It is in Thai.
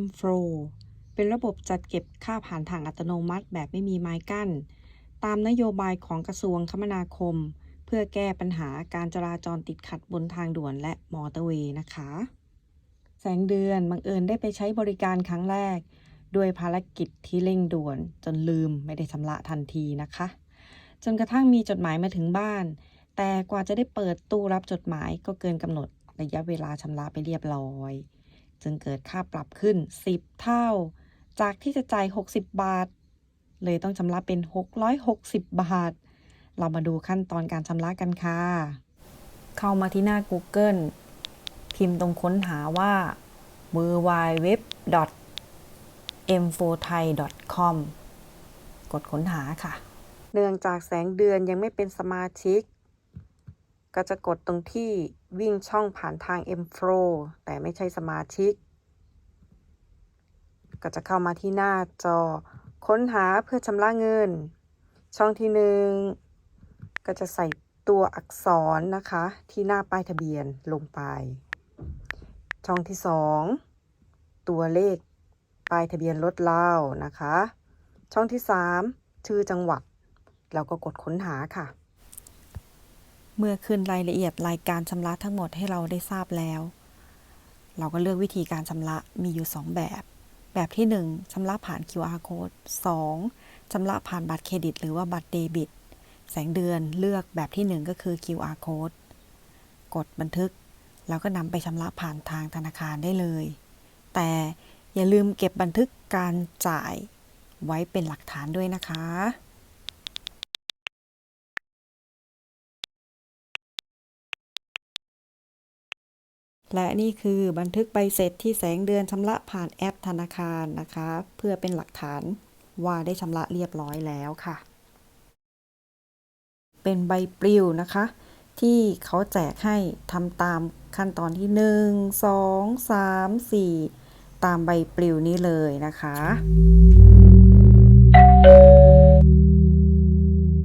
M-Flow เป็นระบบจัดเก็บค่าผ่านทางอัตโนมัติแบบไม่มีไม้กั้น ตามนโยบายของกระทรวงคมนาคม เพื่อแก้ปัญหาการจราจรติดขัดบนทางด่วนและมอเตอร์เวย์นะคะ แสงเดือนบังเอิญได้ไปใช้บริการครั้งแรก ด้วยภารกิจที่เร่งด่วนจนลืมไม่ได้ชำระทันทีนะคะ จนกระทั่งมีจดหมายมาถึงบ้าน แต่กว่าจะได้เปิดตู้รับจดหมายก็เกินกำหนดระยะเวลาชำระไปเรียบร้อย จึงเกิดค่าปรับขึ้น 10 เท่า จากที่จะจ่าย 60 บาท เลยต้องชำระเป็น 660 บาท เรามาดูขั้นตอนการชำระกันค่ะ เข้ามาที่หน้า Google พิมพ์ตรงค้นหาว่า w w w m 4 t h a i c o m กดค้นหาค่ะ เนื่องจากแสงเดือนยังไม่เป็นสมาชิก ก็จะกดตรงที่วิ่งช่องผ่านทาง M Flow แต่ไม่ใช่สมาชิก ก็จะเข้ามาที่หน้าจอ ค้นหาเพื่อชำระเงิน ช่องที่หนึ่งก็จะใส่ตัวอักษรนะคะ ที่หน้าป้ายทะเบียนลงไป ช่องที่สองตัวเลขป้ายทะเบียนรถเรานะคะ ช่องที่สามชื่อจังหวัด แล้วก็กดค้นหาค่ะ เมื่อขึ้นรายละเอียดรายการชำระทั้งหมดให้เราได้ทราบแล้ว เราก็เลือกวิธีการชำระมีอยู่ 2 แบบ แบบที่ 1 ชำระผ่าน QR code 2ชำระผ่านบัตรเครดิต หรือว่าบัตรเดบิต แสงเดือนเลือกแบบที่ 1 ก็คือ QR code กดบันทึก แล้วก็นำไปชำระผ่านทางธนาคารได้เลย แต่อย่าลืมเก็บบันทึกการจ่ายไว้เป็นหลักฐานด้วยนะคะ และนี่คือบันทึกใบเสร็จที่แสงเดือนชำระผ่านแอปธนาคารนะคะ เพื่อเป็นหลักฐานว่าได้ชำระเรียบร้อยแล้วค่ะ เป็นใบปลิวนะคะ ที่เขาแจกให้ทำตามขั้นตอนที่ 1 2 3 4 ตามใบปลิวนี้เลยนะคะ